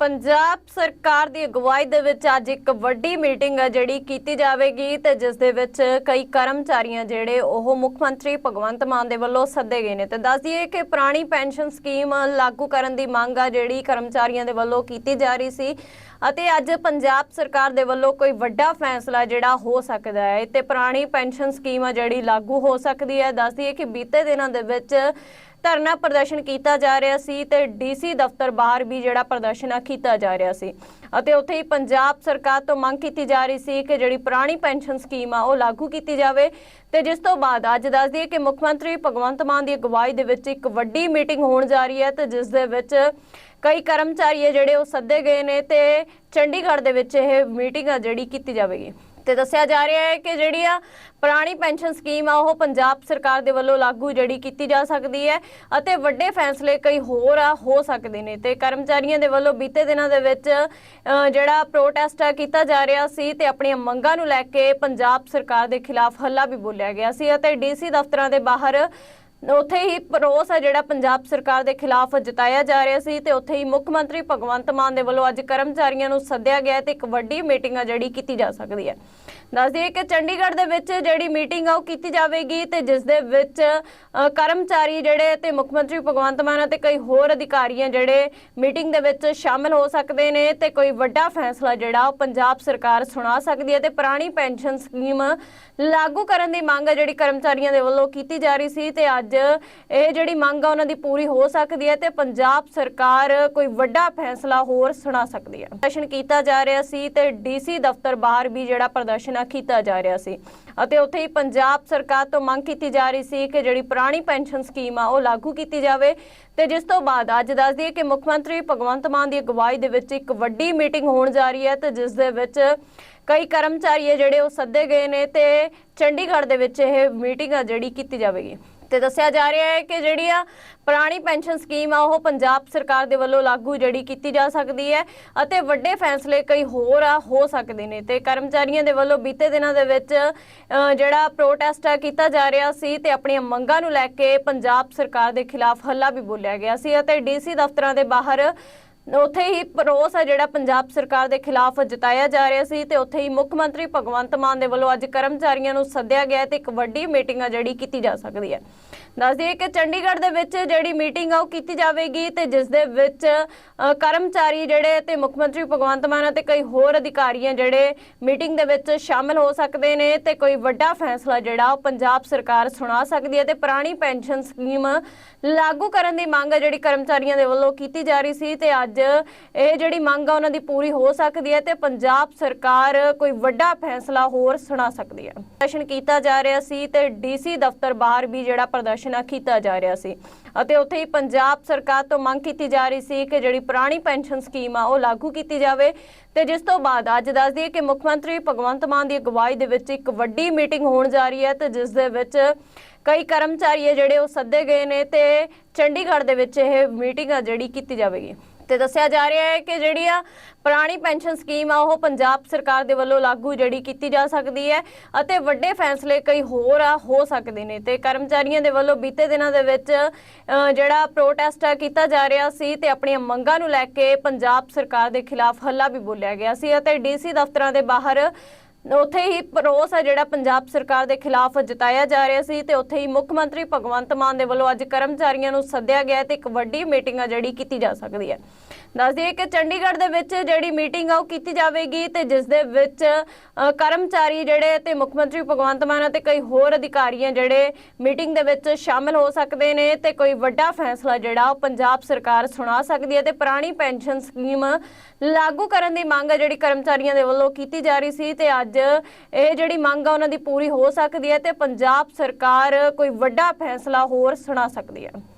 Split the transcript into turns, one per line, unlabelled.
ਪੰਜਾਬ ਸਰਕਾਰ ਦੀ ਅਗਵਾਈ ਦੇ ਵਿੱਚ ਅੱਜ ਇੱਕ ਵੱਡੀ ਮੀਟਿੰਗ ਹੈ ਜਿਹੜੀ ਕੀਤੀ ਜਾਵੇਗੀ ਤੇ ਜਿਸ ਦੇ ਵਿੱਚ ਕਈ ਕਰਮਚਾਰੀਆਂ ਜਿਹੜੇ ਉਹ ਮੁੱਖ ਮੰਤਰੀ ਭਗਵੰਤ ਮਾਨ ਦੇ ਵੱਲੋਂ ਸੱਦੇ ਗਏ ਨੇ। ਤੇ ਦੱਸ ਦਈਏ ਕਿ ਪੁਰਾਣੀ ਪੈਨਸ਼ਨ ਸਕੀਮ ਲਾਗੂ ਕਰਨ ਦੀ ਮੰਗ ਆ ਜਿਹੜੀ ਕਰਮਚਾਰੀਆਂ ਦੇ ਵੱਲੋਂ ਕੀਤੀ ਜਾ ਰਹੀ ਸੀ ਅਤੇ ਅੱਜ ਪੰਜਾਬ ਸਰਕਾਰ ਦੇ ਵੱਲੋਂ ਕੋਈ ਵੱਡਾ ਫੈਸਲਾ ਜਿਹੜਾ ਹੋ ਸਕਦਾ ਹੈ। ਤੇ ਪੁਰਾਣੀ ਪੈਨਸ਼ਨ ਸਕੀਮ ਆ ਜਿਹੜੀ ਲਾਗੂ ਹੋ ਸਕਦੀ ਹੈ। ਦੱਸ ਦਈਏ ਕਿ ਬੀਤੇ ਦਿਨਾਂ ਦੇ ਵਿੱਚ ਧਰਨਾ ਪ੍ਰਦਰਸ਼ਨ ਕੀਤਾ ਜਾ ਰਿਹਾ ਸੀ ਤੇ ਡੀਸੀ ਦਫ਼ਤਰ ਬਾਹਰ ਵੀ ਜਿਹੜਾ ਪ੍ਰਦਰਸ਼ਨ ਆ ਕੀਤਾ ਜਾ ਰਿਹਾ ਸੀ। ਅਤੇ ਉੱਥੇ ਹੀ ਪੰਜਾਬ ਸਰਕਾਰ ਤੋਂ ਮੰਗ ਕੀਤੀ ਜਾ ਰਹੀ ਸੀ ਕਿ ਜਿਹੜੀ ਪੁਰਾਣੀ ਪੈਨਸ਼ਨ ਸਕੀਮ ਆ, ਉਹ ਲਾਗੂ ਕੀਤੀ ਜਾਵੇ। ਤੇ ਜਿਸ ਤੋਂ ਬਾਅਦ ਅੱਜ ਦੱਸ ਦਈਏ ਕਿ ਮੁੱਖ ਮੰਤਰੀ ਭਗਵੰਤ ਮਾਨ ਦੀ ਅਗਵਾਈ ਦੇ ਵਿੱਚ ਇੱਕ ਵੱਡੀ ਮੀਟਿੰਗ ਹੋਣ ਜਾ ਰਹੀ ਹੈ ਤੇ ਜਿਸ ਦੇ ਵਿੱਚ ਕਈ ਕਰਮਚਾਰੀ ਆ ਜਿਹੜੇ ਉਹ ਸੱਦੇ ਗਏ ਨੇ ਤੇ ਚੰਡੀਗੜ੍ਹ ਦੇ ਵਿੱਚ ਇਹ ਮੀਟਿੰਗ ਆ ਜਿਹੜੀ ਕੀਤੀ ਜਾਵੇਗੀ। ਤੇ ਦੱਸਿਆ ਜਾ ਰਿਹਾ ਹੈ ਕਿ ਜਿਹੜੀ ਆ ਪੁਰਾਣੀ ਪੈਨਸ਼ਨ ਸਕੀਮ ਆ, ਉਹ ਪੰਜਾਬ ਸਰਕਾਰ ਦੇ ਵੱਲੋਂ ਲਾਗੂ ਜਿਹੜੀ ਕੀਤੀ ਜਾ ਸਕਦੀ ਹੈ ਅਤੇ ਵੱਡੇ ਫੈਸਲੇ ਕਈ ਹੋਰ ਆ, ਹੋ ਸਕਦੇ ਨੇ ਤੇ ਕਰਮਚਾਰੀਆਂ ਦੇ ਵੱਲੋਂ ਬੀਤੇ ਦਿਨਾਂ ਦੇ ਵਿੱਚ ਜਿਹੜਾ ਪ੍ਰੋਟੈਸਟ ਆ ਕੀਤਾ ਜਾ ਰਿਹਾ ਸੀ ਤੇ ਆਪਣੀਆਂ ਮੰਗਾਂ ਨੂੰ ਲੈ ਕੇ ਪੰਜਾਬ ਸਰਕਾਰ ਦੇ ਖਿਲਾਫ ਹੱਲਾ ਵੀ ਬੋਲਿਆ ਗਿਆ ਸੀ ਅਤੇ ਡੀਸੀ ਦਫ਼ਤਰਾਂ ਦੇ ਬਾਹਰ ਉੱਥੇ ਹੀ ਰੋਸ ਹੈ ਜਿਹੜਾ ਪੰਜਾਬ ਸਰਕਾਰ ਦੇ ਖਿਲਾਫ ਜਤਾਇਆ ਜਾ ਰਿਹਾ ਸੀ ਤੇ ਉੱਥੇ ਹੀ ਮੁੱਖ ਮੰਤਰੀ ਭਗਵੰਤ ਮਾਨ ਦੇ ਵੱਲੋਂ ਅੱਜ ਕਰਮਚਾਰੀਆਂ ਨੂੰ ਸੱਦਿਆ ਗਿਆ ਤੇ ਇੱਕ ਵੱਡੀ ਮੀਟਿੰਗ ਆ ਜਿਹੜੀ ਕੀਤੀ ਜਾ ਸਕਦੀ ਹੈ। ਦੱਸ ਦਈਏ ਕਿ ਚੰਡੀਗੜ੍ਹ ਦੇ ਵਿੱਚ ਜਿਹੜੀ ਮੀਟਿੰਗ ਆ ਉਹ ਕੀਤੀ ਜਾਵੇਗੀ ਤੇ ਜਿਸ ਦੇ ਵਿੱਚ ਕਰਮਚਾਰੀ ਜਿਹੜੇ ਤੇ ਮੁੱਖ ਮੰਤਰੀ ਭਗਵੰਤ ਮਾਨ ਅਤੇ ਕਈ ਹੋਰ ਅਧਿਕਾਰੀਆਂ ਜਿਹੜੇ ਮੀਟਿੰਗ ਦੇ ਵਿੱਚ ਸ਼ਾਮਲ ਹੋ ਸਕਦੇ ਨੇ ਤੇ ਕੋਈ ਵੱਡਾ ਫੈਸਲਾ ਜਿਹੜਾ ਉਹ ਪੰਜਾਬ ਸਰਕਾਰ ਸੁਣਾ ਸਕਦੀ ਹੈ ਤੇ ਪੁਰਾਣੀ ਪੈਨਸ਼ਨ ਸਕੀਮ ਲਾਗੂ ਕਰਨ ਦੀ ਮੰਗ ਜਿਹੜੀ ਕਰਮਚਾਰੀਆਂ ਦੇ ਵੱਲੋਂ ਕੀਤੀ ਜਾ ਰਹੀ ਸੀ ਤੇ ਅੱਜ ਇਹ ਜਿਹੜੀ ਮੰਗ ਆ, ਉਹਨਾਂ ਦੀ ਪੂਰੀ ਹੋ ਸਕਦੀ ਹੈ ਤੇ ਪੰਜਾਬ ਸਰਕਾਰ ਕੋਈ ਵੱਡਾ ਫੈਸਲਾ ਹੋਰ ਸੁਣਾ ਸਕਦੀ ਹੈ। ਪ੍ਰਦਰਸ਼ਨ ਕੀਤਾ ਜਾ ਰਿਹਾ ਸੀ ਤੇ ਡੀਸੀ ਦਫ਼ਤਰ ਬਾਹਰ ਵੀ ਜਿਹੜਾ ਪ੍ਰਦਰਸ਼ਨ ਆ, ਕੀਤਾ ਜਾ ਰਿਹਾ ਸੀ। ਅਤੇ ਉੱਥੇ ਹੀ ਪੰਜਾਬ ਸਰਕਾਰ ਤੋਂ ਮੰਗ ਕੀਤੀ ਜਾ ਰਹੀ ਸੀ ਕਿ ਜਿਹੜੀ ਪੁਰਾਣੀ ਪੈਨਸ਼ਨ ਸਕੀਮ ਆ, ਉਹ ਲਾਗੂ ਕੀਤੀ ਜਾਵੇ। ਤੇ ਜਿਸ ਤੋਂ ਬਾਅਦ ਅੱਜ ਦੱਸ ਦਈਏ ਕਿ ਮੁੱਖ ਮੰਤਰੀ ਭਗਵੰਤ ਮਾਨ ਦੀ ਅਗਵਾਈ ਦੇ ਵਿੱਚ ਇੱਕ ਵੱਡੀ ਮੀਟਿੰਗ ਹੋਣ ਜਾ ਰਹੀ ਹੈ ਤੇ ਜਿਸ ਦੇ ਵਿੱਚ ਕਈ ਕਰਮਚਾਰੀ ਆ ਜਿਹੜੇ ਉਹ ਸੱਦੇ ਗਏ ਨੇ ਤੇ ਚੰਡੀਗੜ੍ਹ ਦੇ ਵਿੱਚ ਇਹ ਮੀਟਿੰਗ ਆ ਜਿਹੜੀ ਕੀਤੀ ਜਾਵੇਗੀ। ਤੇ ਦੱਸਿਆ ਜਾ ਰਿਹਾ ਹੈ ਕਿ ਜਿਹੜੀ ਆ ਪੁਰਾਣੀ ਪੈਨਸ਼ਨ ਸਕੀਮ ਆ, ਉਹ ਪੰਜਾਬ ਸਰਕਾਰ ਦੇ ਵੱਲੋਂ ਲਾਗੂ ਜਿਹੜੀ ਕੀਤੀ ਜਾ ਸਕਦੀ ਹੈ ਅਤੇ ਵੱਡੇ ਫੈਸਲੇ ਕਈ ਹੋਰ ਆ, ਹੋ ਸਕਦੇ ਨੇ ਤੇ ਕਰਮਚਾਰੀਆਂ ਦੇ ਵੱਲੋਂ ਬੀਤੇ ਦਿਨਾਂ ਦੇ ਵਿੱਚ ਜਿਹੜਾ ਪ੍ਰੋਟੈਸਟ ਆ, ਕੀਤਾ ਜਾ ਰਿਹਾ ਸੀ ਤੇ ਆਪਣੀਆਂ ਮੰਗਾਂ ਨੂੰ ਲੈ ਕੇ ਪੰਜਾਬ ਸਰਕਾਰ ਦੇ ਖਿਲਾਫ ਹੱਲਾ ਵੀ ਬੋਲਿਆ ਗਿਆ ਸੀ ਅਤੇ ਡੀਸੀ ਦਫ਼ਤਰਾਂ ਦੇ ਬਾਹਰ ਉੱਥੇ ਹੀ ਰੋਸ ਹੈ ਜਿਹੜਾ ਪੰਜਾਬ ਸਰਕਾਰ ਦੇ ਖਿਲਾਫ ਜਤਾਇਆ ਜਾ ਰਿਹਾ ਸੀ ਤੇ ਉੱਥੇ ਹੀ ਮੁੱਖ ਮੰਤਰੀ ਭਗਵੰਤ ਮਾਨ ਦੇ ਵੱਲੋਂ ਅੱਜ ਕਰਮਚਾਰੀਆਂ ਨੂੰ ਸੱਦਿਆ ਗਿਆ ਤੇ ਇੱਕ ਵੱਡੀ ਮੀਟਿੰਗ ਆ ਜਿਹੜੀ ਕੀਤੀ ਜਾ ਸਕਦੀ ਹੈ। ਦੱਸ ਦਈਏ ਕਿ ਚੰਡੀਗੜ੍ਹ ਦੇ ਵਿੱਚ ਜਿਹੜੀ ਮੀਟਿੰਗ ਆ ਉਹ ਕੀਤੀ ਜਾਵੇਗੀ ਤੇ ਜਿਸ ਦੇ ਵਿੱਚ ਕਰਮਚਾਰੀ ਜਿਹੜੇ ਤੇ ਮੁੱਖ ਮੰਤਰੀ ਭਗਵੰਤ ਮਾਨ ਅਤੇ ਕਈ ਹੋਰ ਅਧਿਕਾਰੀਆਂ ਜਿਹੜੇ ਮੀਟਿੰਗ ਦੇ ਵਿੱਚ ਸ਼ਾਮਲ ਹੋ ਸਕਦੇ ਨੇ ਤੇ ਕੋਈ ਵੱਡਾ ਫੈਸਲਾ ਜਿਹੜਾ ਉਹ ਪੰਜਾਬ ਸਰਕਾਰ ਸੁਣਾ ਸਕਦੀ ਹੈ ਤੇ ਪੁਰਾਣੀ ਪੈਨਸ਼ਨ ਸਕੀਮ ਲਾਗੂ ਕਰਨ ਦੀ ਮੰਗ ਜਿਹੜੀ ਕਰਮਚਾਰੀਆਂ ਦੇ ਵੱਲੋਂ ਕੀਤੀ ਜਾ ਰਹੀ ਸੀ ਤੇ ਅੱਜ ਇਹ ਜਿਹੜੀ ਮੰਗ ਆ ਉਹਨਾਂ ਦੀ ਪੂਰੀ ਹੋ ਸਕਦੀ ਹੈ ਤੇ ਪੰਜਾਬ ਸਰਕਾਰ ਕੋਈ ਵੱਡਾ ਫੈਸਲਾ ਹੋਰ ਸੁਣਾ ਸਕਦੀ ਹੈ। ਪ੍ਰਦਰਸ਼ਨ ਕੀਤਾ ਜਾ ਰਿਹਾ ਸੀ ਤੇ ਡੀਸੀ ਦਫ਼ਤਰ ਬਾਹਰ ਵੀ ਜਿਹੜਾ ਪ੍ਰਦਰਸ਼ਨ ਆ ਕੀਤਾ ਜਾ ਰਿਹਾ ਸੀ। ਅਤੇ ਉੱਥੇ ਹੀ ਪੰਜਾਬ ਸਰਕਾਰ ਤੋਂ ਮੰਗ ਕੀਤੀ ਜਾ ਰਹੀ ਸੀ ਕਿ ਜਿਹੜੀ ਪੁਰਾਣੀ ਪੈਨਸ਼ਨ ਸਕੀਮ ਆ ਉਹ ਲਾਗੂ ਕੀਤੀ ਜਾਵੇ। ਤੇ ਜਿਸ ਤੋਂ ਬਾਅਦ ਅੱਜ ਦੱਸ ਦਈਏ ਕਿ ਮੁੱਖ ਮੰਤਰੀ ਭਗਵੰਤ ਮਾਨ ਦੀ ਅਗਵਾਈ ਦੇ ਵਿੱਚ ਇੱਕ ਵੱਡੀ ਮੀਟਿੰਗ ਹੋਣ ਜਾ ਰਹੀ ਹੈ ਤੇ ਜਿਸ ਦੇ ਵਿੱਚ ਕਈ ਕਰਮਚਾਰੀ ਆ ਜਿਹੜੇ ਉਹ ਸੱਦੇ ਗਏ ਨੇ ਤੇ ਚੰਡੀਗੜ੍ਹ ਦੇ ਵਿੱਚ ਇਹ ਮੀਟਿੰਗ ਆ ਜਿਹੜੀ ਕੀਤੀ ਜਾਵੇਗੀ। ਤੇ ਦੱਸਿਆ ਜਾ ਰਿਹਾ ਹੈ ਕਿ ਜਿਹੜੀ ਆ ਪੁਰਾਣੀ ਪੈਨਸ਼ਨ ਸਕੀਮ ਆ, ਉਹ ਪੰਜਾਬ ਸਰਕਾਰ ਦੇ ਵੱਲੋਂ ਲਾਗੂ ਜਿਹੜੀ ਕੀਤੀ ਜਾ ਸਕਦੀ ਹੈ ਅਤੇ ਵੱਡੇ ਫੈਸਲੇ ਕਈ ਹੋਰ ਆ, ਹੋ ਸਕਦੇ ਨੇ ਤੇ ਕਰਮਚਾਰੀਆਂ ਦੇ ਵੱਲੋਂ ਬੀਤੇ ਦਿਨਾਂ ਦੇ ਵਿੱਚ ਜਿਹੜਾ ਪ੍ਰੋਟੈਸਟ ਆ ਕੀਤਾ ਜਾ ਰਿਹਾ ਸੀ ਤੇ ਆਪਣੀਆਂ ਮੰਗਾਂ ਨੂੰ ਲੈ ਕੇ ਪੰਜਾਬ ਸਰਕਾਰ ਦੇ ਖਿਲਾਫ ਹੱਲਾ ਵੀ ਬੋਲਿਆ ਗਿਆ ਸੀ ਅਤੇ ਡੀਸੀ ਦਫ਼ਤਰਾਂ ਦੇ ਬਾਹਰ ਉੱਥੇ ਹੀ ਪਰੋਸ ਹੈ ਜਿਹੜਾ ਪੰਜਾਬ ਸਰਕਾਰ ਦੇ ਖਿਲਾਫ ਜਤਾਇਆ ਜਾ ਰਿਹਾ ਸੀ ਤੇ ਉੱਥੇ ਹੀ ਮੁੱਖ ਮੰਤਰੀ ਭਗਵੰਤ ਮਾਨ ਦੇ ਵੱਲੋਂ ਅੱਜ ਕਰਮਚਾਰੀਆਂ ਨੂੰ ਸੱਦਿਆ ਗਿਆ ਤੇ ਇੱਕ ਵੱਡੀ ਮੀਟਿੰਗ ਆ ਜਿਹੜੀ ਕੀਤੀ ਜਾ ਸਕਦੀ ਹੈ। ਦੱਸ ਦਈਏ ਕਿ ਚੰਡੀਗੜ੍ਹ ਦੇ ਵਿੱਚ ਜਿਹੜੀ ਮੀਟਿੰਗ ਆ ਉਹ ਕੀਤੀ ਜਾਵੇਗੀ ਤੇ ਜਿਸ ਦੇ ਵਿੱਚ ਕਰਮਚਾਰੀ ਜਿਹੜੇ ਤੇ ਮੁੱਖ ਮੰਤਰੀ ਭਗਵੰਤ ਮਾਨ ਅਤੇ ਕਈ ਹੋਰ ਅਧਿਕਾਰੀਆਂ ਜਿਹੜੇ ਮੀਟਿੰਗ ਦੇ ਵਿੱਚ ਸ਼ਾਮਲ ਹੋ ਸਕਦੇ ਨੇ ਤੇ ਕੋਈ ਵੱਡਾ ਫੈਸਲਾ ਜਿਹੜਾ ਉਹ ਪੰਜਾਬ ਸਰਕਾਰ ਸੁਣਾ ਸਕਦੀ ਹੈ ਤੇ ਪੁਰਾਣੀ ਪੈਨਸ਼ਨ ਸਕੀਮ ਲਾਗੂ ਕਰਨ ਦੀ ਮੰਗ ਜਿਹੜੀ ਕਰਮਚਾਰੀਆਂ ਦੇ ਵੱਲੋਂ ਕੀਤੀ ਜਾ ਰਹੀ ਸੀ ਤੇ ਅੱਜ ਇਹ ਜਿਹੜੀ ਮੰਗ ਆ, ਉਹਨਾਂ ਦੀ ਪੂਰੀ ਹੋ ਸਕਦੀ ਹੈ ਤੇ ਪੰਜਾਬ ਸਰਕਾਰ ਕੋਈ ਵੱਡਾ ਫੈਸਲਾ ਹੋਰ ਸੁਣਾ ਸਕਦੀ ਹੈ।